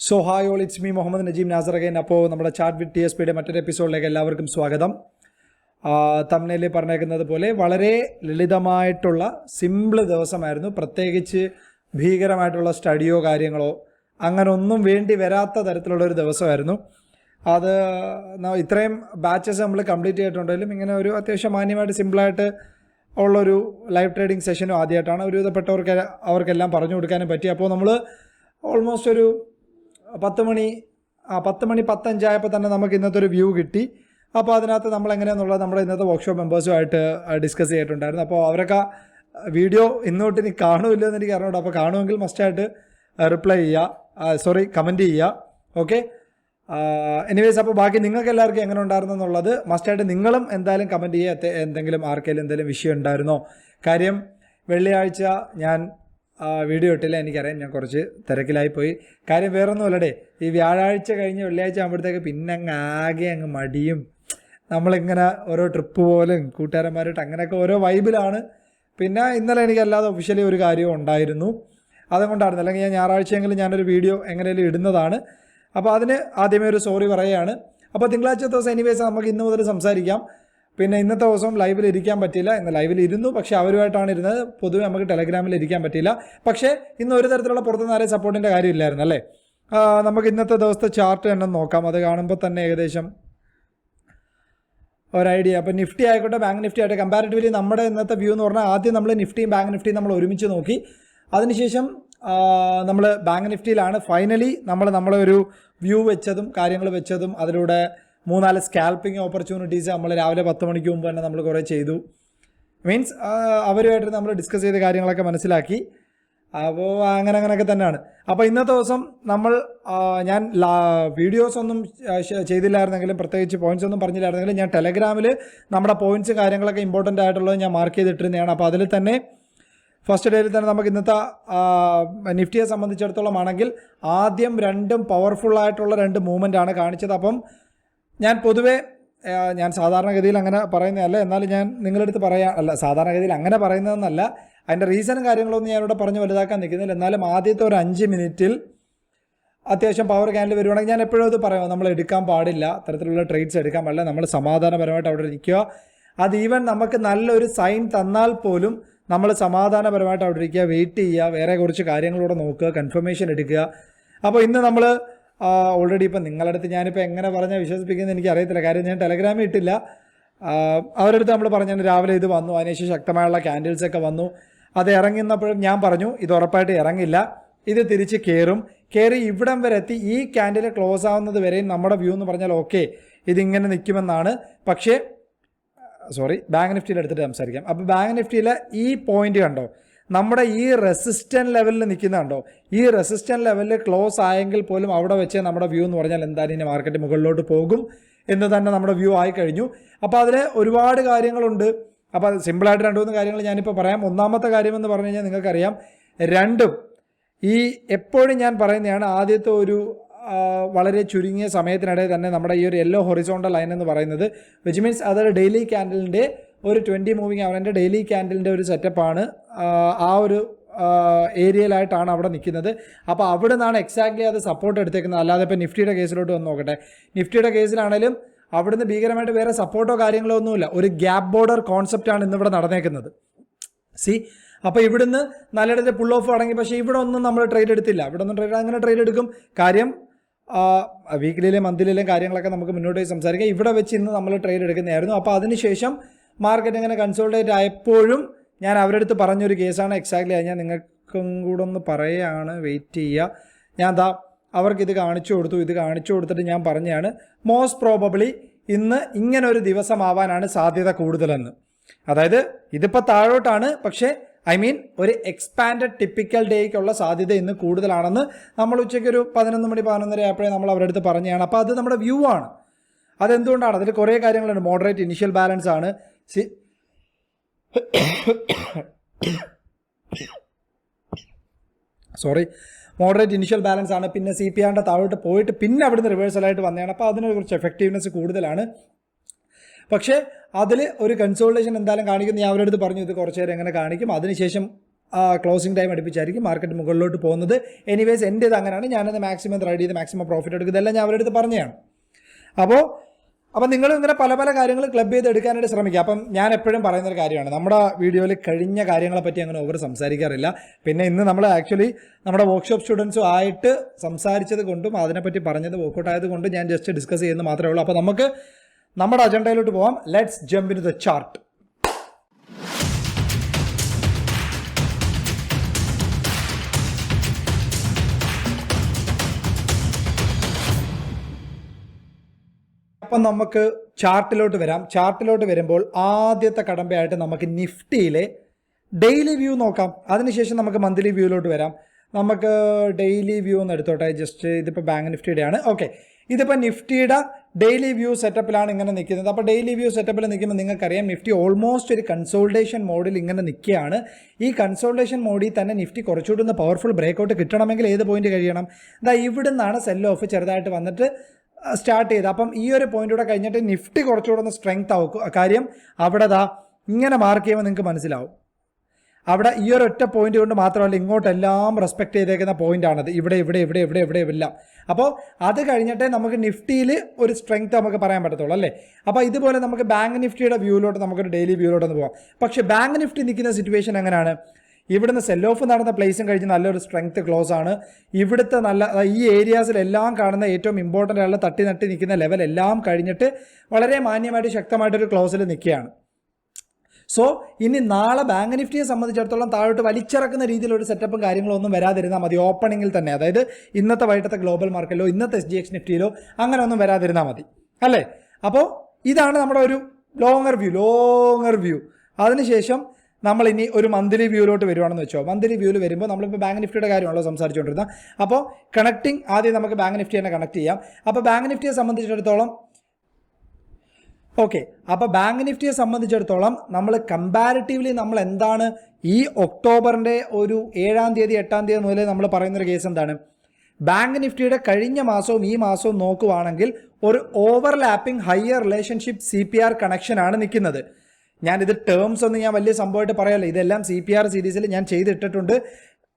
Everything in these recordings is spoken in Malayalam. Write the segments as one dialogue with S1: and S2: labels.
S1: So hi all it's me Muhammad Najeem Nasar again അപ്പോൾ നമ്മുടെ ചാറ്റ് വിത്ത് ടി എസ് പിയുടെ മറ്റൊരു എപ്പിസോഡിലേക്ക് എല്ലാവർക്കും സ്വാഗതം. തമിഴിൽ പറഞ്ഞേക്കുന്നത് പോലെ വളരെ ലളിതമായിട്ടുള്ള സിമ്പിൾ ദിവസമായിരുന്നു. പ്രത്യേകിച്ച് ഭീകരമായിട്ടുള്ള സ്റ്റഡിയോ കാര്യങ്ങളോ അങ്ങനെ ഒന്നും വേണ്ടി വരാത്ത തരത്തിലുള്ള ഒരു ദിവസമായിരുന്നു. അത് ഇത്രയും ബാച്ചസ് നമ്മൾ കംപ്ലീറ്റ് ചെയ്തിട്ടുണ്ടെങ്കിലും ഇങ്ങനെ ഒരു അത്യാവശ്യം മാന്യമായിട്ട് സിമ്പിളായിട്ട് ഉള്ളൊരു ലൈവ് ട്രേഡിംഗ് സെഷനും ആദ്യമായിട്ടാണ് ഒരുവിധപ്പെട്ടവർക്ക് അവർക്കെല്ലാം പറഞ്ഞു കൊടുക്കാനും പറ്റി. അപ്പോൾ നമ്മൾ ഓൾമോസ്റ്റ് ഒരു പത്ത് മണി ആ പത്ത് മണി പത്തഞ്ചായപ്പോൾ തന്നെ നമുക്ക് ഇന്നത്തെ ഒരു വ്യൂ കിട്ടി. അപ്പോൾ അതിനകത്ത് നമ്മൾ എങ്ങനെയാണെന്നുള്ളത് നമ്മുടെ ഇന്നത്തെ വർക്ക്ഷോപ്പ് മെമ്പേഴ്സുമായിട്ട് ഡിസ്കസ് ചെയ്തിട്ടുണ്ടായിരുന്നു. അപ്പോൾ അവരൊക്കെ വീഡിയോ ഇന്നോട്ട് ഇനി കാണുമില്ല എന്ന് എനിക്ക് അറിഞ്ഞൂടാ അപ്പോൾ കാണുമെങ്കിൽ മസ്റ്റായിട്ട് റിപ്ലൈ ചെയ്യുക. സോറി കമന്റ് ചെയ്യുക. ഓക്കെ എനിവേസ് അപ്പോൾ ബാക്കി നിങ്ങൾക്ക് എല്ലാവർക്കും എങ്ങനെ ഉണ്ടായിരുന്നു എന്നുള്ളത് മസ്റ്റായിട്ട് നിങ്ങളും എന്തായാലും കമന്റ് ചെയ്യുക. എന്തെങ്കിലും ആർക്കെങ്കിലും എന്തെങ്കിലും വിഷയം ഉണ്ടായിരുന്നോ? കാര്യം വെള്ളിയാഴ്ച ഞാൻ വീഡിയോ ഇട്ടില്ല എനിക്കറിയാം. ഞാൻ കുറച്ച് തിരക്കിലായി പോയി കാര്യം വേറൊന്നുമല്ലടേ ഈ വ്യാഴാഴ്ച കഴിഞ്ഞ് വെള്ളിയാഴ്ച ആകുമ്പോഴത്തേക്ക് പിന്നെ അങ്ങ് ആകെ അങ്ങ് മടിയും. നമ്മളിങ്ങനെ ഓരോ ട്രിപ്പ് പോലും കൂട്ടുകാരന്മാരായിട്ട് അങ്ങനെയൊക്കെ ഓരോ വൈബിലാണ് പിന്നെ ഇന്നലെ എനിക്ക് അല്ലാതെ ഒഫീഷ്യലി ഒരു കാര്യവും ഉണ്ടായിരുന്നു. അതുകൊണ്ടായിരുന്നു. അല്ലെങ്കിൽ ഞാൻ ഞായറാഴ്ചയെങ്കിലും ഞാനൊരു വീഡിയോ എങ്ങനെയും ഇടുന്നതാണ്. അപ്പോൾ അതിന് ആദ്യമേ ഒരു സോറി പറയുകയാണ്. അപ്പോൾ തിങ്കളാഴ്ച ദിവസം എനിവേസ് നമുക്ക് ഇന്ന് മുതൽ സംസാരിക്കാം. പിന്നെ ഇന്നത്തെ ദിവസം ലൈവിൽ ഇരിക്കാൻ പറ്റിയില്ല. ഇന്ന് ലൈവിൽ ഇരുന്നു. പക്ഷേ അവരുമായിട്ടാണ് ഇരുന്നത്. പൊതുവെ നമുക്ക് ടെലഗ്രാമിൽ ഇരിക്കാൻ പറ്റിയില്ല. പക്ഷേ ഇന്ന് ഒരു തരത്തിലുള്ള പുറത്തുനിന്ന് ആരെയും സപ്പോർട്ടിന്റെ കാര്യമില്ലായിരുന്നു അല്ലേ? നമുക്ക് ഇന്നത്തെ ദിവസത്തെ ചാർട്ട് തന്നെ നോക്കാം. അത് കാണുമ്പോൾ തന്നെ ഏകദേശം ഒരു ഐഡിയ അപ്പോൾ നിഫ്റ്റി ആയിക്കോട്ടെ ബാങ്ക് നിഫ്റ്റി ആയിട്ട് കമ്പാരിറ്റീവ്ലി നമ്മുടെ ഇന്നത്തെ വ്യൂ എന്ന് പറഞ്ഞാൽ ആദ്യം നമ്മൾ നിഫ്റ്റിയും ബാങ്ക് നിഫ്റ്റിയും നമ്മൾ ഒരുമിച്ച് നോക്കി. അതിനുശേഷം നമ്മൾ ബാങ്ക് നിഫ്റ്റിയിലാണ് ഫൈനലി നമ്മൾ നമ്മളെ ഒരു വ്യൂ വെച്ചതും കാര്യങ്ങൾ വെച്ചതും അതിലൂടെ മൂന്നാൽ സ്കാൽപ്പിംഗ് ഓപ്പർച്യൂണിറ്റീസ് നമ്മൾ രാവിലെ പത്ത് മണിക്ക് മുമ്പ് തന്നെ നമ്മൾ കുറേ ചെയ്തു. മീൻസ് അവരുമായിട്ട് നമ്മൾ ഡിസ്കസ് ചെയ്ത കാര്യങ്ങളൊക്കെ മനസ്സിലാക്കി. അപ്പോൾ അങ്ങനെ അങ്ങനെയൊക്കെ തന്നെയാണ്. അപ്പോൾ ഇന്നത്തെ ദിവസം നമ്മൾ ഞാൻ വീഡിയോസ് ഒന്നും ചെയ്തില്ലായിരുന്നെങ്കിലും പ്രത്യേകിച്ച് പോയിന്റ്സ് ഒന്നും പറഞ്ഞില്ലായിരുന്നെങ്കിലും ഞാൻ ടെലഗ്രാമിൽ നമ്മുടെ പോയിന്റ്സ് കാര്യങ്ങളൊക്കെ ഇമ്പോർട്ടന്റ് ആയിട്ടുള്ളത് ഞാൻ മാർക്ക് ചെയ്തിട്ടിരുന്നതാണ്. അപ്പോൾ അതിൽ തന്നെ ഫസ്റ്റ് ഡേയിൽ തന്നെ നമുക്ക് ഇന്നത്തെ നിഫ്റ്റിയെ സംബന്ധിച്ചിടത്തോളം ആണെങ്കിൽ ആദ്യം രണ്ടും പവർഫുൾ ആയിട്ടുള്ള രണ്ട് മൂവ്മെന്റ് ആണ് കാണിച്ചത്. അപ്പം ഞാൻ പൊതുവേ ഞാൻ സാധാരണഗതിയിൽ അങ്ങനെ പറയുന്നതല്ല. എന്നാലും ഞാൻ നിങ്ങളുടെ അടുത്ത് പറയാ അല്ല സാധാരണഗതിയിൽ അങ്ങനെ പറയുന്നതെന്നല്ല. അതിന്റെ റീസണും കാര്യങ്ങളൊന്നും ഞാനിവിടെ പറഞ്ഞ് വലുതാക്കാൻ നിൽക്കുന്നില്ല. എന്നാലും ആദ്യത്തെ ഒരു അഞ്ച് മിനിറ്റിൽ അത്യാവശ്യം പവർ ക്യാനിൽ വരുവാണെങ്കിൽ ഞാൻ എപ്പോഴും അത് പറയാം. നമ്മൾ എടുക്കാൻ പാടില്ല. അത്തരത്തിലുള്ള ട്രേഡ്സ് എടുക്കാൻ പാടില്ല. നമ്മൾ സമാധാനപരമായിട്ട് അവിടെ ഇരിക്കുക. അത് ഈവൻ നമുക്ക് നല്ലൊരു സൈൻ തന്നാൽ പോലും നമ്മൾ സമാധാനപരമായിട്ട് അവിടെ ഇരിക്കുക. വെയിറ്റ് ചെയ്യുക. വേറെ കുറച്ച് കാര്യങ്ങളൂടെ നോക്കുക. കൺഫർമേഷൻ എടുക്കുക. അപ്പോൾ ഇന്ന് നമ്മൾ ഓൾറെഡി ഇപ്പം നിങ്ങളുടെ അടുത്ത് ഞാനിപ്പോൾ എങ്ങനെ പറഞ്ഞാൽ വിശ്വസിപ്പിക്കുന്നത് എനിക്ക് അറിയത്തില്ല കാര്യം ഞാൻ ടെലഗ്രാമിൽ ഇട്ടില്ല. അവരുടെ അടുത്ത് നമ്മൾ പറഞ്ഞു രാവിലെ ഇത് വന്നു. അതിനുശേഷം ശക്തമായുള്ള ക്യാൻഡിൽസ് ഒക്കെ വന്നു. അത് ഇറങ്ങുന്നപ്പോഴും ഞാൻ പറഞ്ഞു ഇത് ഉറപ്പായിട്ട് ഇറങ്ങില്ല. ഇത് തിരിച്ച് കയറും കയറി ഇവിടം വരെ എത്തി. ഈ ക്യാൻഡിൽ ക്ലോസ് ആവുന്നത് വരെയും നമ്മുടെ വ്യൂ എന്ന് പറഞ്ഞാൽ ഓക്കെ ഇതിങ്ങനെ നിൽക്കുമെന്നാണ് പക്ഷേ സോറി ബാങ്ക് നിഫ്റ്റിയിൽ എടുത്തിട്ട് സംസാരിക്കാം. അപ്പോൾ ബാങ്ക് നിഫ്റ്റിയിലെ ഈ പോയിന്റ് കണ്ടോ? നമ്മുടെ ഈ റെസിസ്റ്റന്റ് ലെവലിൽ നിൽക്കുന്ന കണ്ടോ? ഈ റെസിസ്റ്റന്റ് ലെവലിൽ ക്ലോസ് ആയെങ്കിൽ പോലും അവിടെ വെച്ച് നമ്മുടെ വ്യൂ എന്ന് പറഞ്ഞാൽ എന്തായാലും ഇനി മാർക്കറ്റ് മുകളിലോട്ട് പോകും എന്ന് തന്നെ നമ്മുടെ വ്യൂ ആയി കഴിഞ്ഞു. അപ്പോൾ അതിൽ ഒരുപാട് കാര്യങ്ങളുണ്ട്. അപ്പോൾ സിമ്പിളായിട്ട് രണ്ട് മൂന്ന് കാര്യങ്ങൾ ഞാനിപ്പോൾ പറയാം. ഒന്നാമത്തെ കാര്യം എന്ന് പറഞ്ഞു കഴിഞ്ഞാൽ നിങ്ങൾക്കറിയാം രണ്ടും ഈ എപ്പോഴും ഞാൻ പറയുന്നതാണ് ആദ്യത്തെ ഒരു വളരെ ചുരുങ്ങിയ സമയത്തിനിടെ തന്നെ നമ്മുടെ ഈ ഒരു യെല്ലോ ഹൊറിസോണ്ടൽ ലൈൻ എന്ന് പറയുന്നത് വിച്ച് മീൻസ് അതൊരു ഡെയിലി ക്യാൻഡലിന്റെ ഒരു ട്വന്റി മൂവിങ് അവന്റെ ഡെയിലി ക്യാൻഡലിന്റെ ഒരു സെറ്റപ്പാണ്. ആ ഒരു ഏരിയയിലായിട്ടാണ് അവിടെ നിൽക്കുന്നത്. അപ്പോൾ അവിടെ നിന്നാണ് എക്സാക്ട്ലി അത് സപ്പോർട്ട് എടുത്തേക്കുന്നത്. അല്ലാതെ ഇപ്പോൾ നിഫ്റ്റിയുടെ കേസിലോട്ട് വന്ന് നോക്കട്ടെ. നിഫ്റ്റിയുടെ കേസിലാണേലും അവിടുന്ന് ഭീകരമായിട്ട് വേറെ സപ്പോർട്ടോ കാര്യങ്ങളോ ഒന്നുമില്ല. ഒരു ഗ്യാപ്പ് ബോർഡർ കോൺസെപ്റ്റാണ് ഇന്നിവിടെ നടന്നേക്കുന്നത്. സി അപ്പോൾ ഇവിടുന്ന് നല്ലിടത്തെ പുൾ ഓഫ് അടങ്ങി പക്ഷേ ഇവിടെ ഒന്നും നമ്മൾ ട്രേഡ് എടുത്തില്ല. ഇവിടെ ഒന്നും ട്രേഡ് അങ്ങനെ ട്രേഡ് എടുക്കും. കാര്യം വീക്കിലിയിലെ മന്തിലെയും കാര്യങ്ങളൊക്കെ നമുക്ക് മുന്നോട്ട് പോയി സംസാരിക്കാം. ഇവിടെ വെച്ച് ഇന്ന് നമ്മൾ ട്രേഡ് എടുക്കുന്നതായിരുന്നു. അപ്പോൾ അതിനുശേഷം മാർക്കറ്റ് ഇങ്ങനെ കൺസോൾട്ടേറ്റ് ആയപ്പോഴും ഞാൻ അവരുടെ അടുത്ത് പറഞ്ഞൊരു കേസാണ്. എക്സാക്ട്ലി അത് ഞാൻ നിങ്ങൾക്കും കൂടെ ഒന്ന് പറയുകയാണ് വെയിറ്റ് ചെയ്യുക. ഞാൻ ദാ അവർക്ക് ഇത് കാണിച്ചു കൊടുത്തു. ഇത് കാണിച്ചു കൊടുത്തിട്ട് ഞാൻ പറഞ്ഞതാണ്. മോസ്റ്റ് പ്രോബബിളി ഇന്ന് ഇങ്ങനെ ഒരു ദിവസമാവാനാണ് സാധ്യത കൂടുതലെന്ന്. അതായത് ഇതിപ്പോൾ താഴോട്ടാണ്. പക്ഷേ ഐ മീൻ ഒരു എക്സ്പാൻഡഡ് ടിപ്പിക്കൽ ഡേക്കുള്ള സാധ്യത ഇന്ന് കൂടുതലാണെന്ന് നമ്മൾ ഉച്ചയ്ക്ക് ഒരു പതിനൊന്ന് മണി പതിനൊന്നര ആയപ്പോഴേ നമ്മൾ അവരുടെ അടുത്ത് പറഞ്ഞതാണ്. അപ്പോൾ അത് നമ്മുടെ വ്യൂ ആണ്. അതെന്തുകൊണ്ടാണ്? അതിൽ കുറേ കാര്യങ്ങളുണ്ട്. മോഡറേറ്റ് ഇനിഷ്യൽ ബാലൻസ് ആണ്. C sorry moderate initial balance ആണ്. പിന്നെ സി പി ആറിന്റെ താഴോട്ട് പോയിട്ട് പിന്നെ അവിടുന്ന് റിവേഴ്സലായിട്ട് വന്നതാണ്. അപ്പോൾ അതിന് കുറച്ച് എഫക്റ്റീവ്നെസ് കൂടുതലാണ്. പക്ഷേ അതിൽ ഒരു കൺസോൾട്ടേഷൻ എന്തായാലും കാണിക്കുന്നു. ഞാൻ അവരടുത്ത് പറഞ്ഞു ഇത് കുറച്ച് നേരം എങ്ങനെ കാണിക്കും? അതിനുശേഷം ക്ലോസിംഗ് ടൈം അടുപ്പിച്ചായിരിക്കും മാർക്കറ്റ് മുകളിലോട്ട് പോകുന്നത്. എനിവേസ് എന്റെ ഇത് അങ്ങനെയാണ്. ഞാനത് മാക്സിമം റൈഡ് ചെയ്ത് മാക്സിമം പ്രോഫിറ്റ് എടുക്കുക ഇതെല്ലാം ഞാൻ അവരടുത്ത് പറഞ്ഞതാണ്. അപ്പോൾ അപ്പം നിങ്ങൾ ഇങ്ങനെ പല പല കാര്യങ്ങൾ ക്ലബ് ചെയ്ത് എടുക്കാനായിട്ട് ശ്രമിക്കുക. അപ്പം ഞാൻ എപ്പോഴും പറയുന്ന ഒരു കാര്യമാണ്. നമ്മുടെ വീഡിയോയിൽ കഴിഞ്ഞ കാര്യങ്ങളെ പറ്റി അങ്ങനെ ഓവർ സംസാരിക്കാറില്ല. പിന്നെ ഇന്ന് നമ്മൾ ആക്ച്വലി നമ്മുടെ വർക്ക്ഷോപ്പ് സ്റ്റുഡൻസും ആയിട്ട് സംസാരിച്ചത് കൊണ്ടും അതിനെപ്പറ്റി പറഞ്ഞത് വർക്കൗട്ട് ആയത് കൊണ്ടും ഞാൻ ജസ്റ്റ് ഡിസ്കസ് ചെയ്യുന്നത് മാത്രമേ ഉള്ളൂ. അപ്പോൾ നമുക്ക് നമ്മുടെ അജണ്ടയിലോട്ട് പോവാം. Let's jump in the chart അപ്പം നമുക്ക് ചാർട്ടിലോട്ട് വരാം. ചാർട്ടിലോട്ട് വരുമ്പോൾ ആദ്യത്തെ കടമ്പയായിട്ട് നമുക്ക് നിഫ്റ്റിയിലെ ഡെയിലി വ്യൂ നോക്കാം. അതിനുശേഷം നമുക്ക് മന്ത്ലി വ്യൂയിലോട്ട് വരാം. നമുക്ക് ഡെയിലി വ്യൂ ഒന്ന് എടുത്തോട്ടെ. ജസ്റ്റ് ഇതിപ്പോൾ ബാങ്ക് നിഫ്റ്റിയുടെ ആണ് ഓക്കെ ഇതിപ്പോൾ നിഫ്റ്റിയുടെ ഡെയിലി വ്യൂ സെറ്റപ്പിലാണ് ഇങ്ങനെ നിൽക്കുന്നത്. അപ്പോൾ ഡെയിലി വ്യൂ സെറ്റപ്പിൽ നിൽക്കുമ്പോൾ നിങ്ങൾക്കറിയാം നിഫ്റ്റി ഓൾമോസ്റ്റ് ഒരു കൺസോൾട്ടേഷൻ മോഡിൽ ഇങ്ങനെ നിൽക്കുകയാണ്. ഈ കൺസോൾട്ടേഷൻ മോഡിൽ തന്നെ നിഫ്റ്റി കുറച്ചുകൂടി ഒന്ന് പവർഫുൾ ബ്രേക്കൗട്ട് കിട്ടണമെങ്കിൽ ഏത് പോയിന്റ് കഴിയണം? ഇതാ ഇവിടുന്നാണ് സെൽ ഓഫ് ചെറുതായിട്ട് വന്നിട്ട് സ്റ്റാർട്ട് ചെയ്ത്. അപ്പം ഈ ഒരു പോയിന്റ് കൂടെ കഴിഞ്ഞിട്ട് നിഫ്റ്റി കുറച്ചുകൂടെ ഒന്ന് സ്ട്രെങ്ത് ആവും. കാര്യം അവിടെ ദാ ഇങ്ങനെ മാർക്ക് ചെയ്യുമ്പോൾ നിങ്ങൾക്ക് മനസ്സിലാവും. അവിടെ ഈ ഒരു ഒറ്റ പോയിന്റ് കൊണ്ട് മാത്രമല്ല ഇങ്ങോട്ടെല്ലാം റെസ്പെക്ട് ചെയ്തേക്കുന്ന പോയിന്റ് ആണത്. ഇവിടെ ഇവിടെ ഇവിടെ ഇവിടെ ഇവിടെ എല്ലാം അപ്പോൾ അത് കഴിഞ്ഞിട്ടേ നമുക്ക് നിഫ്റ്റിയിൽ ഒരു സ്ട്രെങ്ത് നമുക്ക് പറയാൻ പറ്റത്തുള്ളൂ അല്ലേ? അപ്പോൾ ഇതുപോലെ നമുക്ക് ബാങ്ക് നിഫ്റ്റിയുടെ വ്യൂയിലോട്ട് നമുക്കൊരു ഡെയിലി വ്യൂയിലോട്ട് ഒന്ന് പോകാം പക്ഷേ ബാങ്ക് നിഫ്റ്റി നിൽക്കുന്ന സിറ്റുവേഷൻ എങ്ങനെയാണ്? ഇവിടുന്ന് സെൽ ഓഫ് നടന്ന പ്ലേസും കഴിഞ്ഞ് നല്ലൊരു സ്ട്രെങ്ത് ക്ലോസ് ആണ്. ഇവിടുത്തെ നല്ല ഈ ഏരിയാസിലെല്ലാം കാണുന്ന ഏറ്റവും ഇമ്പോർട്ടന്റ് ആയുള്ള തട്ടി നട്ടി നിൽക്കുന്ന ലെവൽ എല്ലാം കഴിഞ്ഞിട്ട് വളരെ മാന്യമായിട്ട് ശക്തമായിട്ടൊരു ക്ലോസിൽ നിൽക്കുകയാണ്. സോ ഇനി നാളെ ബാങ്ക് നിഫ്റ്റിയെ സംബന്ധിച്ചിടത്തോളം താഴോട്ട് വലിച്ചിറക്കുന്ന രീതിയിലൊരു സെറ്റപ്പും കാര്യങ്ങളും ഒന്നും വരാതിരുന്നാൽ മതി. ഓപ്പണിങ്ങിൽ തന്നെ അതായത് ഇന്നത്തെ വൈകിട്ടത്തെ ഗ്ലോബൽ മാർക്കറ്റിലോ ഇന്നത്തെ എസ് ജി എക്സ് നിഫ്റ്റിയിലോ അങ്ങനെ ഒന്നും വരാതിരുന്നാൽ മതി. അല്ലേ? അപ്പോൾ ഇതാണ് നമ്മുടെ ഒരു ലോങ്ങർ വ്യൂ ലോങ്ങർ വ്യൂ അതിനുശേഷം നമ്മൾ ഇനി ഒരു മന്ത്ലി വ്യൂവിലോട്ട് വരുവാണെന്ന് വെച്ചോ. മന്ത്ലി വ്യൂവിൽ വരുമ്പോൾ നമ്മളിപ്പോൾ ബാങ്ക് നിഫ്റ്റിയുടെ കാര്യമാണല്ലോ സംസാരിച്ചുകൊണ്ടിരുന്നത് അപ്പോൾ കണക്റ്റിംഗ് ആദ്യം നമുക്ക് ബാങ്ക് നിഫ്റ്റി തന്നെ കണക്ട് ചെയ്യാം. അപ്പോൾ ബാങ്ക് നിഫ്റ്റിയെ സംബന്ധിച്ചിടത്തോളം ഓക്കെ അപ്പോൾ ബാങ്ക് നിഫ്റ്റിയെ സംബന്ധിച്ചിടത്തോളം നമ്മൾ കമ്പാരിറ്റീവ്ലി നമ്മൾ എന്താണ് ഈ ഒക്ടോബറിന്റെ ഒരു ഏഴാം തീയതി എട്ടാം തീയതി മുതൽ നമ്മൾ പറയുന്നൊരു കേസ് എന്താണ്? ബാങ്ക് നിഫ്റ്റിയുടെ കഴിഞ്ഞ മാസവും ഈ മാസവും നോക്കുവാണെങ്കിൽ ഒരു overlapping higher relationship C P R കണക്ഷനാണ് നിൽക്കുന്നത് ഞാനിത് ടേംസ് ഒന്നും ഞാൻ വലിയ സംഭവമായിട്ട് പറയല്ല. ഇതെല്ലാം സി പി ആർ സീരീസിൽ ഞാൻ ചെയ്തിട്ടിട്ടുണ്ട്.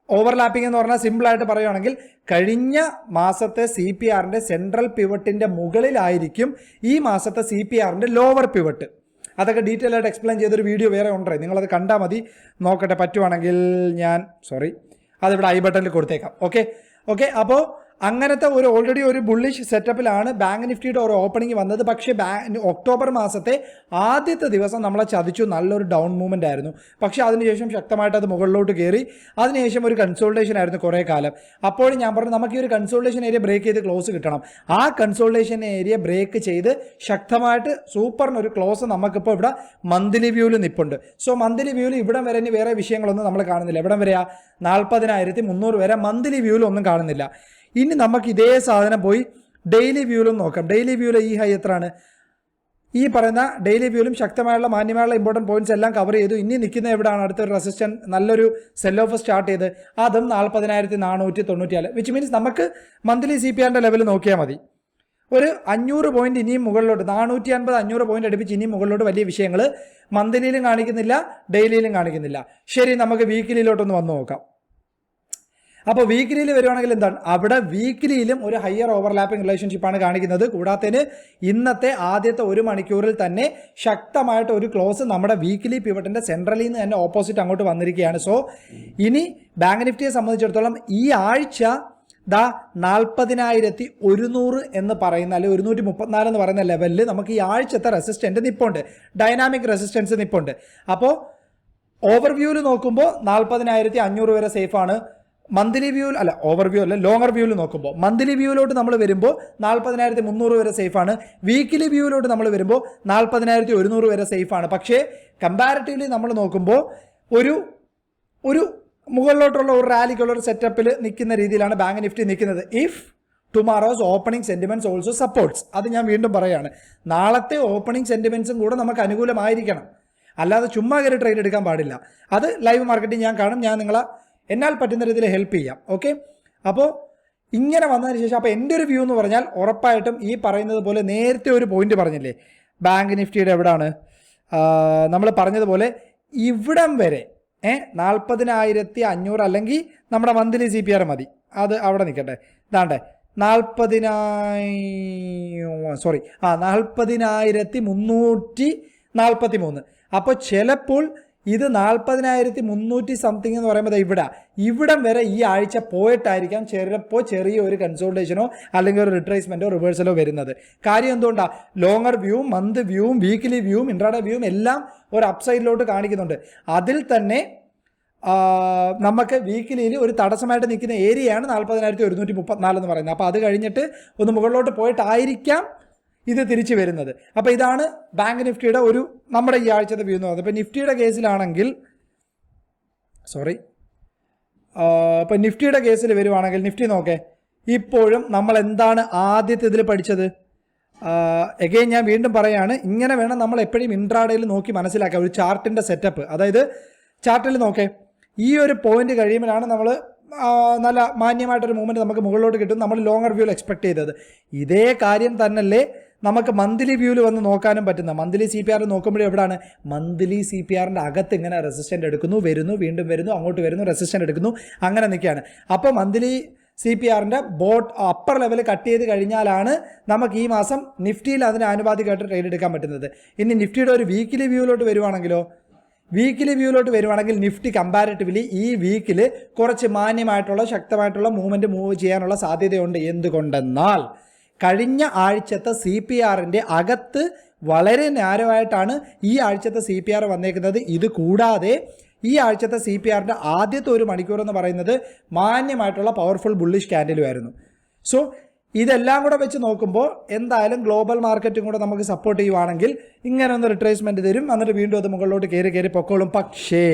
S1: ഓവർലാപ്പിംഗ് എന്ന് പറഞ്ഞാൽ സിമ്പിളായിട്ട് പറയുകയാണെങ്കിൽ കഴിഞ്ഞ മാസത്തെ സി പി ആറിന്റെ സെൻട്രൽ പിവട്ടിന്റെ മുകളിലായിരിക്കും ഈ മാസത്തെ സി പി ആറിന്റെ ലോവർ പിവട്ട് അതൊക്കെ ഡീറ്റെയിൽ ആയിട്ട് എക്സ്പ്ലെയിൻ ചെയ്തൊരു വീഡിയോ വേറെ ഉണ്ട്. നിങ്ങളത് കണ്ടാൽ മതി. നോക്കട്ടെ പറ്റുവാണെങ്കിൽ ഞാൻ സോറി അതിവിടെ ഐ ബട്ടണിൽ കൊടുത്തേക്കാം. ഓക്കെ ഓക്കെ അപ്പോൾ അങ്ങനത്തെ ഒരു ഓൾറെഡി ഒരു ബുള്ളിഷ് സെറ്റപ്പിലാണ് ബാങ്ക് നിഫ്റ്റിയുടെ ഒരു ഓപ്പണിംഗ് വന്നത്. പക്ഷേ ഒക്ടോബർ മാസത്തെ ആദ്യത്തെ ദിവസം നമ്മളെ ചതിച്ചു. നല്ലൊരു ഡൗൺ മൂവ്മെന്റ് ആയിരുന്നു. പക്ഷേ അതിനുശേഷം ശക്തമായിട്ട് അത് മുകളിലോട്ട് കയറി. അതിനുശേഷം ഒരു കൺസോൾട്ടേഷൻ ആയിരുന്നു കുറേ കാലം. അപ്പോഴും ഞാൻ പറഞ്ഞു നമുക്ക് ഈ ഒരു കൺസോൾട്ടേഷൻ ഏരിയ ബ്രേക്ക് ചെയ്ത് ക്ലോസ് കിട്ടണം. ആ കൺസോൾട്ടേഷൻ ഏരിയ ബ്രേക്ക് ചെയ്ത് ശക്തമായിട്ട് സൂപ്പറിനൊരു ക്ലോസ് നമുക്കിപ്പോൾ ഇവിടെ മന്ത്ലി വ്യൂവിൽ നിൽപ്പുണ്ട് സോ മന്ത്ലി വ്യൂവിൽ ഇവിടം വരെ ഇനി വേറെ വിഷയങ്ങളൊന്നും നമ്മൾ കാണുന്നില്ല. ഇവിടം വരെയാ? നാൽപ്പതിനായിരത്തി മുന്നൂറ് വരെ മന്ത്ലി വ്യൂവിൽ ഒന്നും കാണുന്നില്ല. ഇനി നമുക്ക് ഇതേ സാധനം പോയി ഡെയിലി വ്യൂവിലും നോക്കാം. ഡെയിലി വ്യൂവിലെ ഈ ഹൈ എത്രയാണ്? ഈ പറയുന്ന ഡെയിലി വ്യൂലും ശക്തമായുള്ള മാന്യമായുള്ള ഇമ്പോർട്ടന്റ് പോയിന്റ്സ് എല്ലാം കവർ ചെയ്തു. ഇനി നിൽക്കുന്ന എവിടെയാണ് അടുത്തൊരു റെസിസ്റ്റൻ നല്ലൊരു സെൽ ഓഫ് സ്റ്റാർട്ട് ചെയ്ത്? അതും നാൽപ്പതിനായിരത്തി നാനൂറ്റി തൊണ്ണൂറ്റിയാൽ വിച്ച് മീൻസ് നമുക്ക് മന്ത്ലി സി പി ആറിന്റെ ലെവൽ നോക്കിയാൽ മതി. ഒരു അഞ്ഞൂറ് പോയിന്റ് ഇനിയും മുകളിലോട്ട് നാനൂറ്റി അൻപത് അഞ്ഞൂറ് പോയിന്റ് അടുപ്പിച്ച് ഇനിയും മുകളിലോട്ട് വലിയ വിഷയങ്ങൾ മന്ത്ലിയിലും കാണിക്കുന്നില്ല ഡെയിലിയിലും കാണിക്കുന്നില്ല. ശരി നമുക്ക് വീക്കിലിയിലോട്ടൊന്ന് വന്നു നോക്കാം. അപ്പോൾ വീക്കിലിയിൽ വരുവാണെങ്കിൽ എന്താണ്? അവിടെ വീക്കിലിയിലും ഒരു ഹയർ ഓവർലാപ്പിംഗ് റിലേഷൻഷിപ്പാണ് കാണിക്കുന്നത്. കൂടാത്തതിന് ഇന്നത്തെ ആദ്യത്തെ ഒരു മണിക്കൂറിൽ തന്നെ ശക്തമായിട്ട് ഒരു ക്ലോസ് നമ്മുടെ വീക്കിലി പിവട്ടിന്റെ സെൻട്രലിൽ നിന്ന് തന്നെ ഓപ്പോസിറ്റ് അങ്ങോട്ട് വന്നിരിക്കുകയാണ്. സോ ഇനി ബാങ്ക് നിഫ്റ്റിയെ സംബന്ധിച്ചിടത്തോളം ഈ ആഴ്ച ദാ നാൽപ്പതിനായിരത്തി ഒരുന്നൂറ് എന്ന് പറയുന്ന അല്ലെങ്കിൽ ഒരുന്നൂറ്റി മുപ്പത്തിനാല് എന്ന് പറയുന്ന ലെവലിൽ നമുക്ക് ഈ ആഴ്ചത്തെ റെസിസ്റ്റന്റ് നിപ്പുണ്ട്. ഡൈനാമിക് റെസിസ്റ്റൻസ് നിപ്പുണ്ട്. അപ്പോൾ ഓവർവ്യൂവിൽ നോക്കുമ്പോൾ നാൽപ്പതിനായിരത്തി അഞ്ഞൂറ് വരെ സേഫാണ് മന്ത്ലി വ്യൂ അല്ല ഓവർ വ്യൂ അല്ല ലോങ്ങർ വ്യൂവിൽ നോക്കുമ്പോൾ മന്ത്ലി വ്യൂവിലോട്ട് നമ്മൾ വരുമ്പോൾ നാൽപ്പതിനായിരത്തി മുന്നൂറ് വരെ സേഫാണ് വീക്കിലി വ്യൂവിലോട്ട് നമ്മൾ വരുമ്പോൾ നാൽപ്പതിനായിരത്തി ഒരുന്നൂറ് വരെ സേഫാണ് പക്ഷേ കമ്പാരിറ്റീവ്ലി നമ്മൾ നോക്കുമ്പോൾ ഒരു ഒരു മുകളിലോട്ടുള്ള ഒരു റാലിക്കുള്ള ഒരു സെറ്റപ്പിൽ നിൽക്കുന്ന രീതിയിലാണ് ബാങ്ക് നിഫ്റ്റി നിൽക്കുന്നത് if tomorrow's opening sentiments also supports അത് ഞാൻ വീണ്ടും പറയുകയാണ് നാളത്തെ ഓപ്പണിംഗ് സെന്റിമെന്റ്സും കൂടെ നമുക്ക് അനുകൂലമായിരിക്കണം. അല്ലാതെ ചുമ്മാ കയറി ട്രേഡ് എടുക്കാൻ പാടില്ല. അത് ലൈവ് മാർക്കറ്റിംഗ് ഞാൻ കാണും. ഞാൻ നിങ്ങളെ എന്നാൽ പറ്റുന്ന രീതിയിൽ ഹെൽപ്പ് ചെയ്യാം. ഓക്കെ അപ്പോൾ ഇങ്ങനെ വന്നതിന് ശേഷം അപ്പോൾ എന്റെ ഒരു വ്യൂ എന്ന് പറഞ്ഞാൽ ഉറപ്പായിട്ടും ഈ പറയുന്നത് പോലെ നേരത്തെ ഒരു പോയിന്റ് പറഞ്ഞില്ലേ? ബാങ്ക് നിഫ്റ്റിയുടെ എവിടാണ്? നമ്മൾ പറഞ്ഞതുപോലെ ഇവിടം വരെ ഏ നാൽപ്പതിനായിരത്തി അഞ്ഞൂറ് അല്ലെങ്കിൽ നമ്മുടെ മന്ത്ലി സി പി ആർ മതി. അത് അവിടെ നിൽക്കട്ടെ. ഇതാണ്ടേ നാൽപ്പതിനായി സോറി ആ നാൽപ്പതിനായിരത്തി മുന്നൂറ്റി നാൽപ്പത്തി മൂന്ന് അപ്പോൾ ചിലപ്പോൾ ഇത് നാൽപ്പതിനായിരത്തി മുന്നൂറ്റി സംതിങ് എന്ന് പറയുമ്പോൾ ഇവിടെ. ഇവിടം വരെ ഈ ആഴ്ച പോയിട്ടായിരിക്കാം ചിലപ്പോൾ ചെറിയ ഒരു കൺസോൾട്ടേഷനോ അല്ലെങ്കിൽ ഒരു റിട്രേസ്മെന്റോ റിവേഴ്സലോ വരുന്നത്. കാര്യം എന്തുകൊണ്ടാണ് ലോങ്ങർ വ്യൂവും മന്ത് വ്യൂവും വീക്കിലി വ്യൂവും ഇൻട്രാഡേ വ്യൂവും എല്ലാം ഒരു അപ്സൈഡിലോട്ട് കാണിക്കുന്നുണ്ട്. അതിൽ തന്നെ നമുക്ക് വീക്കിലിയിൽ ഒരു തടസ്സമായിട്ട് നിൽക്കുന്ന ഏരിയയാണ് നാൽപ്പതിനായിരത്തി ഒരുന്നൂറ്റി മുപ്പത്തിനാല് എന്ന് പറയുന്നത്. അപ്പോൾ അത് കഴിഞ്ഞിട്ട് ഒന്ന് മുകളിലോട്ട് പോയിട്ടായിരിക്കാം ഇത് തിരിച്ചു വരുന്നത്. അപ്പോൾ ഇതാണ് ബാങ്ക് നിഫ്റ്റിയുടെ ഒരു നമ്മുടെ ഈ ആഴ്ചത്തെ വ്യൂ എന്ന് പറയുന്നത്. ഇപ്പോൾ നിഫ്റ്റിയുടെ കേസിലാണെങ്കിൽ സോറി ഇപ്പോൾ നിഫ്റ്റിയുടെ കേസിൽ വരുവാണെങ്കിൽ നിഫ്റ്റി നോക്കേ ഇപ്പോഴും നമ്മൾ എന്താണ് ആദ്യത്തെ ഇതിൽ പഠിച്ചത്? എഗെയിൻ ഞാൻ വീണ്ടും പറയാണ് ഇങ്ങനെ വേണം നമ്മൾ എപ്പോഴും ഇൻട്രാഡേയിൽ നോക്കി മനസ്സിലാക്കുക ഒരു ചാർട്ടിന്റെ സെറ്റപ്പ് അതായത് ചാർട്ടിൽ നോക്കേ ഈ ഒരു പോയിന്റ് കഴിയുമ്പോഴാണ് നമ്മൾ നല്ല മാന്യമായിട്ടൊരു മൂവ്മെന്റ് നമുക്ക് മുകളിലോട്ട് കിട്ടും. നമ്മൾ ലോങ്ങർ വ്യൂവിൽ എക്സ്പെക്ട് ചെയ്തത്. ഇതേ കാര്യം തന്നെയല്ലേ നമുക്ക് മന്ത്ലി വ്യൂവിൽ വന്ന് നോക്കാനും പറ്റുന്ന. മന്ത്ലി സി പി ആർ നോക്കുമ്പോഴും എവിടെയാണ് മന്ത്ലി സി പി ആറിന്റെ അകത്ത് ഇങ്ങനെ റെസിസ്റ്റന്റ് എടുക്കുന്നു വരുന്നു വീണ്ടും വരുന്നു അങ്ങോട്ട് വരുന്നു റെസിസ്റ്റന്റ് എടുക്കുന്നു അങ്ങനെ നിൽക്കുകയാണ്. അപ്പോൾ മന്ത്ലി സി പി ആറിന്റെ ബോട്ട് അപ്പർ ലെവൽ കട്ട് ചെയ്ത് കഴിഞ്ഞാലാണ് നമുക്ക് ഈ മാസം നിഫ്റ്റിയിൽ അതിന് ആനുപാതികമായിട്ട് ട്രേഡ് എടുക്കാൻ പറ്റുന്നത്. ഇനി നിഫ്റ്റിയുടെ ഒരു വീക്കിലി വ്യൂവിലോട്ട് വരുവാണെങ്കിലോ? വീക്കിലി വ്യൂവിലോട്ട് വരുവാണെങ്കിൽ നിഫ്റ്റി കമ്പാരിറ്റീവ്ലി ഈ വീക്കിൽ കുറച്ച് മാന്യമായിട്ടുള്ള ശക്തമായിട്ടുള്ള മൂവ്മെന്റ് മൂവ് ചെയ്യാനുള്ള സാധ്യതയുണ്ട്. എന്തുകൊണ്ടെന്നാൽ കഴിഞ്ഞ ആഴ്ചത്തെ സി പി ആറിന്റെ അകത്ത് വളരെ നാരമായിട്ടാണ് ഈ ആഴ്ചത്തെ സി പി ആർ വന്നേക്കുന്നത്. ഇത് കൂടാതെ ഈ ആഴ്ചത്തെ സി പി ആറിന്റെ ആദ്യത്തെ ഒരു മണിക്കൂർ എന്ന് പറയുന്നത് മാന്യമായിട്ടുള്ള പവർഫുൾ ബുള്ളിഷ് ക്യാൻഡിലുമായിരുന്നു സോ ഇതെല്ലാം കൂടെ വെച്ച് നോക്കുമ്പോൾ എന്തായാലും ഗ്ലോബൽ മാർക്കറ്റും കൂടെ നമുക്ക് സപ്പോർട്ട് ചെയ്യുവാണെങ്കിൽ ഇങ്ങനെ ഒന്ന് റിട്രേസ്മെന്റ് തരും. എന്നിട്ട് വീണ്ടും അത് മുകളിലോട്ട് കയറി കയറി പൊക്കോളും. പക്ഷേ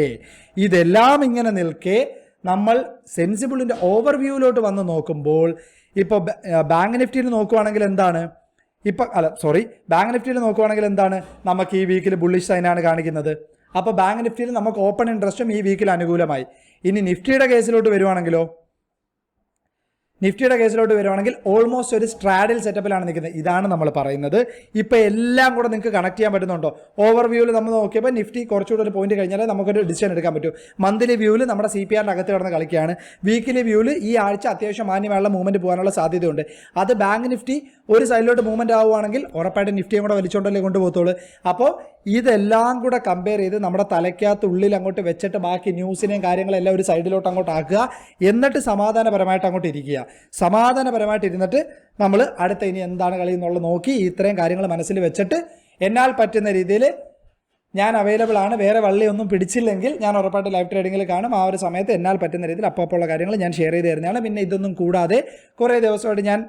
S1: ഇതെല്ലാം ഇങ്ങനെ നിൽക്കെ നമ്മൾ സെൻസിബിളിന്റെ ഓവർവ്യൂവിലോട്ട് വന്ന് നോക്കുമ്പോൾ ഇപ്പോൾ ബാങ്ക് നിഫ്റ്റിയിൽ നോക്കുവാണെങ്കിൽ എന്താണ്? ഇപ്പം അല്ല സോറി ബാങ്ക് നിഫ്റ്റിയിൽ നോക്കുവാണെങ്കിൽ എന്താണ്? നമുക്ക് ഈ വീക്കിൽ ബുള്ളിഷ് സൈനാണ് കാണിക്കുന്നത്. അപ്പോൾ ബാങ്ക് നിഫ്റ്റിയിൽ നമുക്ക് ഓപ്പൺ ഇൻട്രസ്റ്റും ഈ വീക്കിൽ അനുകൂലമായി. ഇനി നിഫ്റ്റിയുടെ കേസിലോട്ട് വരുവാണെങ്കിലോ? നിഫ്റ്റിയുടെ കേസിലോട്ട് വരുവാണെങ്കിൽ ഓൾമോസ്റ്റ് ഒരു സ്ട്രാഡിൽ സെറ്റപ്പിലാണ് നിൽക്കുന്നത്. ഇതാണ് നമ്മൾ പറയുന്നത്. ഇപ്പോൾ എല്ലാം കൂടെ നിങ്ങൾക്ക് കണക്ട് ചെയ്യാൻ പറ്റുന്നുണ്ടോ? ഓവർ വ്യൂവിൽ നമ്മൾ നോക്കിയപ്പോൾ നിഫ്റ്റി കുറച്ചുകൂടെ ഒരു പോയിന്റ് കഴിഞ്ഞാൽ നമുക്കൊരു ഡിസിഷൻ എടുക്കാൻ പറ്റും. മന്ത്ലി വ്യൂവിൽ നമ്മുടെ സി പി ആറിന്റെ അകത്ത് കിടന്ന് കളിക്കുകയാണ്. വീക്കിലി വ്യൂവിൽ ഈ ആഴ്ച അത്യാവശ്യം മാന്യമായുള്ള മൂവ്മെന്റ് പോകാനുള്ള സാധ്യതയുണ്ട്. അത് ബാങ്ക് നിഫ്റ്റി ഒരു സൈഡിലോട്ട് മൂവ്മെന്റ് ആവുകയാണെങ്കിൽ ഉറപ്പായിട്ടും നിഫ്റ്റിയും കൂടെ വലിച്ചുകൊണ്ടല്ലേ കൊണ്ടുപോകത്തുള്ളൂ. അപ്പോൾ ഇതെല്ലാം കൂടെ കമ്പയർ ചെയ്ത് നമ്മുടെ തലയ്ക്കകത്ത് ഉള്ളിൽ അങ്ങോട്ട് വെച്ചിട്ട് ബാക്കി ന്യൂസിനെയും കാര്യങ്ങളെല്ലാം ഒരു സൈഡിലോട്ട് അങ്ങോട്ട് ആക്കുക. എന്നിട്ട് സമാധാനപരമായിട്ട് അങ്ങോട്ട് ഇരിക്കുക. സമാധാനപരമായിട്ട് ഇരുന്നിട്ട് നമ്മൾ അടുത്ത ഇനി എന്താണ് കളി എന്നുള്ളത് നോക്കി ഇത്രയും കാര്യങ്ങൾ മനസ്സിൽ വെച്ചിട്ട് എന്നാൽ പറ്റുന്ന രീതിയിൽ ഞാൻ അവൈലബിൾ ആണ്. വേറെ വള്ളിയൊന്നും പിടിച്ചില്ലെങ്കിൽ ഞാൻ ഉറപ്പായിട്ട് ലൈവ് ട്രേഡിങ്ങിൽ കാണും. ആ ഒരു സമയത്ത് എന്നാൽ പറ്റുന്ന രീതിയിൽ അപ്പോൾ കാര്യങ്ങൾ ഞാൻ ഷെയർ ചെയ്ത് തരുന്നതാണ്. പിന്നെ ഇതൊന്നും കൂടാതെ കുറേ ദിവസമായിട്ട് ഞാൻ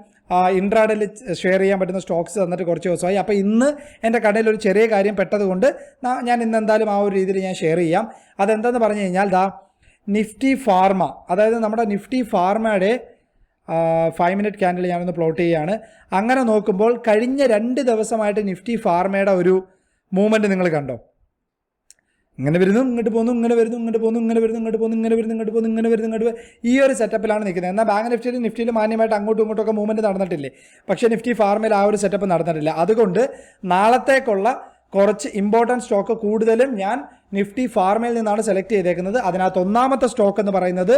S1: ഇൻട്രാഡിൽ ഷെയർ ചെയ്യാൻ പറ്റുന്ന സ്റ്റോക്സ് തന്നിട്ട് കുറച്ച് ദിവസമായി. അപ്പോൾ ഇന്ന് എന്റെ കടയിൽ ഒരു ചെറിയ കാര്യം പെട്ടതുകൊണ്ട് ഞാൻ ഇന്ന് എന്തായാലും ആ ഒരു രീതിയിൽ ഞാൻ ഷെയർ ചെയ്യാം. അതെന്താന്ന് പറഞ്ഞു കഴിഞ്ഞാൽ ദാ നിഫ്റ്റി ഫാർമ അതായത് നമ്മുടെ നിഫ്റ്റി ഫാർമയുടെ ഫൈവ് മിനിറ്റ് ക്യാൻഡിൽ ഞാനൊന്ന് പ്ലോട്ട് ചെയ്യുകയാണ് അങ്ങനെ നോക്കുമ്പോൾ കഴിഞ്ഞ രണ്ട് ദിവസമായിട്ട് നിഫ്റ്റി ഫാർമയുടെ ഒരു മൂവ്മെന്റ് നിങ്ങൾ കണ്ടോ? ഇങ്ങനെ വരുന്നു ഇങ്ങോട്ട് പോകുന്നു ഇങ്ങനെ വരുന്നു ഇങ്ങോട്ട് പോകുന്നു ഇങ്ങനെ വരുന്നു ഇങ്ങോട്ട് പോകുന്നു ഇങ്ങനെ വരുന്നു ഇങ്ങോട്ട് പോകുന്നു ഇങ്ങനെ വരുന്നു ഇങ്ങോട്ട്. ഈ ഒരു സെറ്റപ്പിലാണ് നിൽക്കുന്നത്. എന്നാൽ ബാങ്ക് നിഫ്റ്റിയിൽ നിഫ്റ്റിയിൽ മാന്യമായിട്ട് അങ്ങോട്ടും ഇങ്ങോട്ടൊക്കെ മൂവ്മെന്റ് നടന്നിട്ടില്ലേ? പക്ഷേ നിഫ്റ്റി ഫാർമിൽ ആ ഒരു സെറ്റപ്പ് നടന്നിട്ടില്ല. അതുകൊണ്ട് നാളത്തേക്കുള്ള കുറച്ച് ഇമ്പോർട്ടന്റ് സ്റ്റോക്ക് കൂടുതലും ഞാൻ നിഫ്റ്റി ഫാർമയിൽ നിന്നാണ് സെലക്ട് ചെയ്തേക്കുന്നത്. അതിനകത്ത് ഒന്നാമത്തെ സ്റ്റോക്ക് എന്ന് പറയുന്നത്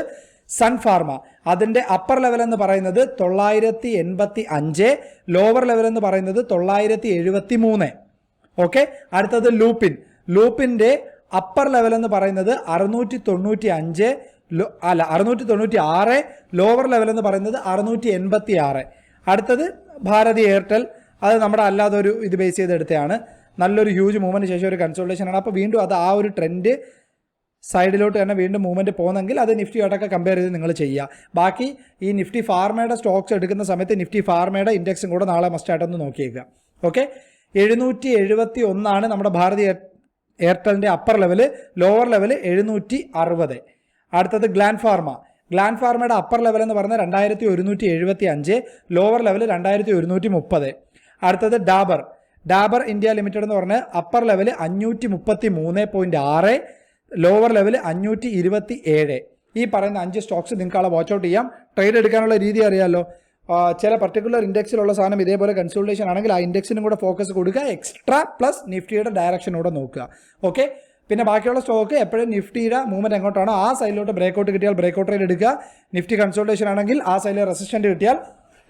S1: സൺ ഫാർമ അതിന്റെ അപ്പർ ലെവൽ എന്ന് പറയുന്നത് തൊള്ളായിരത്തി എൺപത്തി അഞ്ച് ലോവർ ലെവൽ എന്ന് പറയുന്നത് തൊള്ളായിരത്തി എഴുപത്തി മൂന്ന് ഓക്കെ അടുത്തത് ലൂപ്പിൻ ലൂപ്പിന്റെ അപ്പർ ലെവൽ എന്ന് പറയുന്നത് അറുന്നൂറ്റി തൊണ്ണൂറ്റി അഞ്ച് അല്ല അറുന്നൂറ്റി തൊണ്ണൂറ്റി ആറ് ലോവർ ലെവൽ എന്ന് പറയുന്നത് അറുന്നൂറ്റി എൺപത്തി ആറ് അടുത്തത് ഭാരതി എയർടെൽ. അത് നമ്മുടെ അല്ലാതെ ഒരു ഇത് ബേസ് ചെയ്തെടുത്തതാണ് നല്ലൊരു ഹ്യൂജ് മൂവ്മെന്റ് ശേഷം ഒരു കൺസോൾട്ടേഷൻ ആണ്. അപ്പോൾ വീണ്ടും അത് ആ ഒരു ട്രെൻഡ് സൈഡിലോട്ട് തന്നെ വീണ്ടും മൂവ്മെന്റ് പോകുന്നെങ്കിൽ അത് നിഫ്റ്റിയോടൊക്കെ കമ്പയർ ചെയ്ത് നിങ്ങൾ ചെയ്യുക. ബാക്കി ഈ നിഫ്റ്റി ഫാർമയുടെ സ്റ്റോക്സ് എടുക്കുന്ന സമയത്ത് നിഫ്റ്റി ഫാർമയുടെ ഇൻഡെക്സും കൂടെ നാളെ മസ്റ്റായിട്ടൊന്ന് നോക്കിയേക്കുക. ഓക്കെ എഴുന്നൂറ്റി എഴുപത്തി ഒന്നാണ് നമ്മുടെ ഭാരതി എയർ- എയർടെലിന്റെ അപ്പർ ലെവൽ ലോവർ ലെവൽ എഴുന്നൂറ്റി അറുപത് അടുത്തത് ഗ്ലാൻ ഫാർമ. ഗ്ലാൻ ഫാർമയുടെ അപ്പർ ലെവൽ എന്ന് പറഞ്ഞാൽ രണ്ടായിരത്തി ഒരുന്നൂറ്റി എഴുപത്തി അഞ്ച് ലോവർ ലെവൽ രണ്ടായിരത്തി ഒരുന്നൂറ്റി മുപ്പത് അടുത്തത് ഡാബർ. ഡാബർ ഇന്ത്യ ലിമിറ്റഡ് എന്ന് പറഞ്ഞാൽ അപ്പർ ലെവൽ അഞ്ഞൂറ്റി മുപ്പത്തി മൂന്ന് പോയിന്റ് ആറ് ലോവർ ലെവൽ അഞ്ഞൂറ്റി ഇരുപത്തി ഏഴ് ഈ പറയുന്ന അഞ്ച് സ്റ്റോക്സ് നിങ്ങൾക്ക് വാച്ച് ഔട്ട് ചെയ്യാം. ട്രേഡ് എടുക്കാനുള്ള രീതി അറിയാമല്ലോ ചില പർട്ടിക്കുലർ ഇൻഡെക്സിലുള്ള സാധനം ഇതേപോലെ കൺസൾട്ടേഷൻ ആണെങ്കിൽ ആ ഇൻഡെക്സിനും കൂടെ ഫോക്കസ് കൊടുക്കുക. എക്സ്ട്രാ പ്ലസ് നിഫ്റ്റിയുടെ ഡയറക്ഷനൂടെ നോക്കുക. ഓക്കെ പിന്നെ ബാക്കിയുള്ള സ്റ്റോക്ക് എപ്പോഴും നിഫ്റ്റിയുടെ മൂവ്മെന്റ് എങ്ങോട്ടാണോ ആ സൈഡിലോട്ട് ബ്രേക്കൗട്ട് കിട്ടിയാൽ ബ്രേക്കൗട്ട് ട്രേഡ് എടുക്കുക. നിഫ്റ്റി കൺസൾട്ടേഷൻ ആണെങ്കിൽ ആ സൈഡിൽ റെസിസ്റ്റന്റ് കിട്ടിയാൽ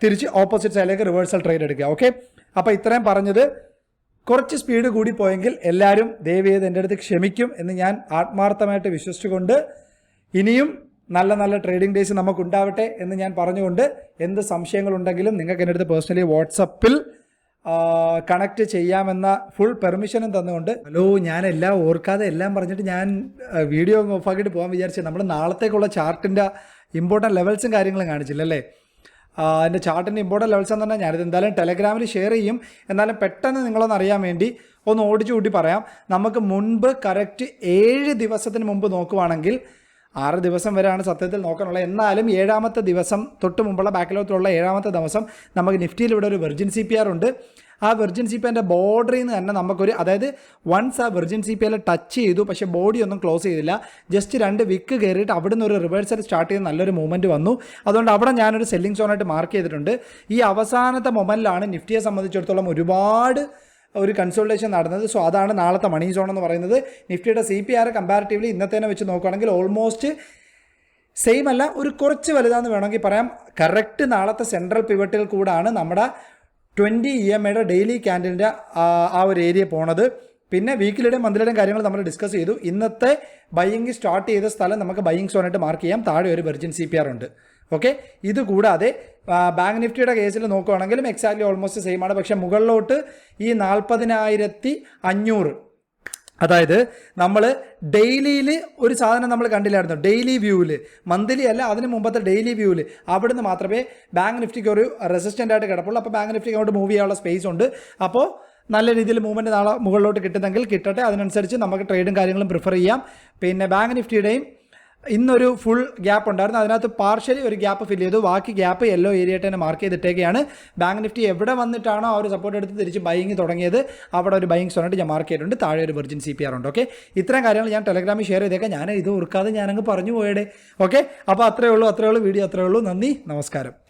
S1: തിരിച്ച് ഓപ്പോസിറ്റ് സൈഡിലേക്ക് റിവേഴ്സൽ ട്രേഡ് എടുക്കുക. ഓക്കെ അപ്പോൾ ഇത്രയും പറഞ്ഞത്. കുറച്ച് സ്പീഡ് കൂടി പോയെങ്കിൽ എല്ലാവരും ദയവ് ചെയ്ത് എന്റെ അടുത്ത് ക്ഷമിക്കും എന്ന് ഞാൻ ആത്മാർത്ഥമായിട്ട് വിശ്വസിച്ചുകൊണ്ട് ഇനിയും നല്ല നല്ല ട്രേഡിംഗ് ഡേയ്സ് നമുക്ക് ഉണ്ടാവട്ടെ എന്ന് ഞാൻ പറഞ്ഞുകൊണ്ട് എന്ത് സംശയങ്ങളുണ്ടെങ്കിലും നിങ്ങൾക്ക് എന്റെ അടുത്ത് പേഴ്സണലി വാട്സപ്പിൽ കണക്ട് ചെയ്യാമെന്ന ഫുൾ പെർമിഷനും തന്നുകൊണ്ട്. ഹലോ ഞാൻ എല്ലാം ഓർക്കാതെ എല്ലാം പറഞ്ഞിട്ട് ഞാൻ വീഡിയോ ഓഫാക്കിയിട്ട് പോകാൻ വിചാരിച്ചത് നമ്മൾ നാളത്തേക്കുള്ള ചാർട്ടിന്റെ ഇമ്പോർട്ടന്റ് ലെവൽസും കാര്യങ്ങളും കാണിച്ചില്ല അല്ലേ? എന്റെ ചാർട്ടിന്റെ ഇമ്പോർട്ടന്റ് ലെവൽസ് എന്ന് പറഞ്ഞാൽ ഞാനിത് എന്തായാലും ടെലഗ്രാമിൽ ഷെയർ ചെയ്യും. എന്നാലും പെട്ടെന്ന് നിങ്ങളൊന്ന് അറിയാൻ വേണ്ടി ഒന്ന് ഓടിച്ചു കൂട്ടി പറയാം. നമുക്ക് മുൻപ് കറക്റ്റ് ഏഴ് ദിവസത്തിന് മുമ്പ് നോക്കുവാണെങ്കിൽ ആറ് ദിവസം വരെയാണ് സത്യത്തിൽ നോക്കാനുള്ളത്. എന്നാലും ഏഴാമത്തെ ദിവസം തൊട്ട് മുമ്പുള്ള ബാക്കിലോട്ടുള്ള ഏഴാമത്തെ ദിവസം നമുക്ക് നിഫ്റ്റിയിൽ ഇവിടെ ഒരു വെർജിൻ സി പി ആർ ഉണ്ട്. ആ വെർജിൻ സി പി ആറിന്റെ ബോർഡറിൽ നിന്ന് തന്നെ നമുക്കൊരു അതായത് വൺസ് ആ വെർജിൻ സി പി ടച്ച് ചെയ്തു പക്ഷേ ബോഡി ഒന്നും ക്ലോസ് ചെയ്തില്ല. ജസ്റ്റ് രണ്ട് വിക്ക് കയറിയിട്ട് അവിടുന്ന് ഒരു റിവേഴ്സൽ സ്റ്റാർട്ട് ചെയ്ത് നല്ലൊരു മൂവ്മെന്റ് വന്നു. അതുകൊണ്ട് അവിടെ ഞാനൊരു സെല്ലിംഗ് സോണായിട്ട് മാർക്ക് ചെയ്തിട്ടുണ്ട്. ഈ അവസാനത്തെ മൊമെന്റിലാണ് നിഫ്റ്റിയെ സംബന്ധിച്ചിടത്തോളം ഒരുപാട് ഒരു കൺസൾട്ടേഷൻ നടന്നത്. സോ അതാണ് നാളത്തെ മണി സോൺ എന്ന് പറയുന്നത്. നിഫ്റ്റിയുടെ സി പി ആർ കമ്പാരിറ്റീവ്ലി ഇന്നത്തേനെ വെച്ച് നോക്കുകയാണെങ്കിൽ ഓൾമോസ്റ്റ് സെയിം അല്ല ഒരു കുറച്ച് വലുതാന്ന് വേണമെങ്കിൽ പറയാം. കറക്റ്റ് നാളത്തെ സെൻട്രൽ പിവട്ടിൽ കൂടാണ് നമ്മുടെ ട്വന്റി ഇ എം ഐയുടെ ഡെയിലി ക്യാൻഡിലിന്റെ ആ ഒരു ഏരിയ പോണത്. പിന്നെ വീക്കിലിടെയും മന്ത്ലിയുടെയും കാര്യങ്ങൾ നമ്മൾ ഡിസ്കസ് ചെയ്തു. ഇന്നത്തെ ബൈയിങ് സ്റ്റാർട്ട് ചെയ്ത സ്ഥലം നമുക്ക് ബൈയിങ് സോണായിട്ട് മാർക്ക് ചെയ്യാം. താഴെ ഒരു വെർജിൻ സി പി ആർ ഉണ്ട്. ഓക്കെ ഇത് കൂടാതെ ബാങ്ക് നിഫ്റ്റിയുടെ കേസിൽ നോക്കുകയാണെങ്കിലും എക്സാക്ട്ലി ഓൾമോസ്റ്റ് സെയിം ആണ്. പക്ഷേ മുകളിലോട്ട് ഈ നാൽപ്പതിനായിരത്തി അഞ്ഞൂറ് അതായത് നമ്മൾ ഡെയിലിയിൽ ഒരു സാധനം നമ്മൾ കണ്ടില്ലായിരുന്നു. ഡെയിലി വ്യൂവിൽ മന്ത്ലി അല്ല അതിന് മുമ്പത്തെ ഡെയിലി വ്യൂവിൽ അവിടുന്ന് മാത്രമേ ബാങ്ക് നിഫ്റ്റിക്ക് ഒരു റെസിസ്റ്റന്റ് ആയിട്ട് കിടപ്പുള്ളൂ. അപ്പോൾ ബാങ്ക് നിഫ്റ്റിക്ക് അങ്ങോട്ട് മൂവ് ചെയ്യാനുള്ള സ്പേസ് ഉണ്ട്. അപ്പോൾ നല്ല രീതിയിൽ മൂവ്മെന്റ് നാളെ മുകളിലോട്ട് കിട്ടുന്നെങ്കിൽ കിട്ടട്ടെ. അതിനനുസരിച്ച് നമുക്ക് ട്രേഡും കാര്യങ്ങളും പ്രിഫർ ചെയ്യാം. പിന്നെ ബാങ്ക് നിഫ്റ്റിയുടെയും ഇന്നൊരു ഫുൾ ഗ്യാപ്പ് ഉണ്ടായിരുന്നു. അതിനകത്ത് പാർഷ്യലി ഒരു ഗ്യാപ്പ് ഫില്ല് ചെയ്തു. ബാക്കി ഗ്യാപ്പ് യെല്ലോ ഏരിയ തന്നെ മാർക്ക് ചെയ്തിട്ടേക്കാണ്. ബാങ്ക് നിഫ്റ്റി എവിടെ വന്നിട്ടാണോ ആ ഒരു സപ്പോർട്ട് എടുത്ത് തിരിച്ച് ബൈങ് തുടങ്ങിയത് അവിടെ ഒരു ബൈങ് സോണായിട്ട് ഞാൻ മാർക്ക് ചെയ്തിട്ടുണ്ട്. താഴെ ഒരു വെർജിൻ സി പി ആർ ഉണ്ട്. ഓക്കെ ഇത്തരം കാര്യങ്ങൾ ഞാൻ ടെലഗ്രാമിൽ ഷെയർ ചെയ്തേക്കാം. ഞാൻ ഇത് ഓർക്കാതെ ഞാനങ്ങ് പറഞ്ഞു പോയടേ. ഓക്കെ അപ്പോൾ അത്രയേ ഉള്ളൂ അത്രയേ ഉള്ളൂ വീഡിയോ അത്രയേ ഉള്ളൂ. നന്ദി നമസ്കാരം.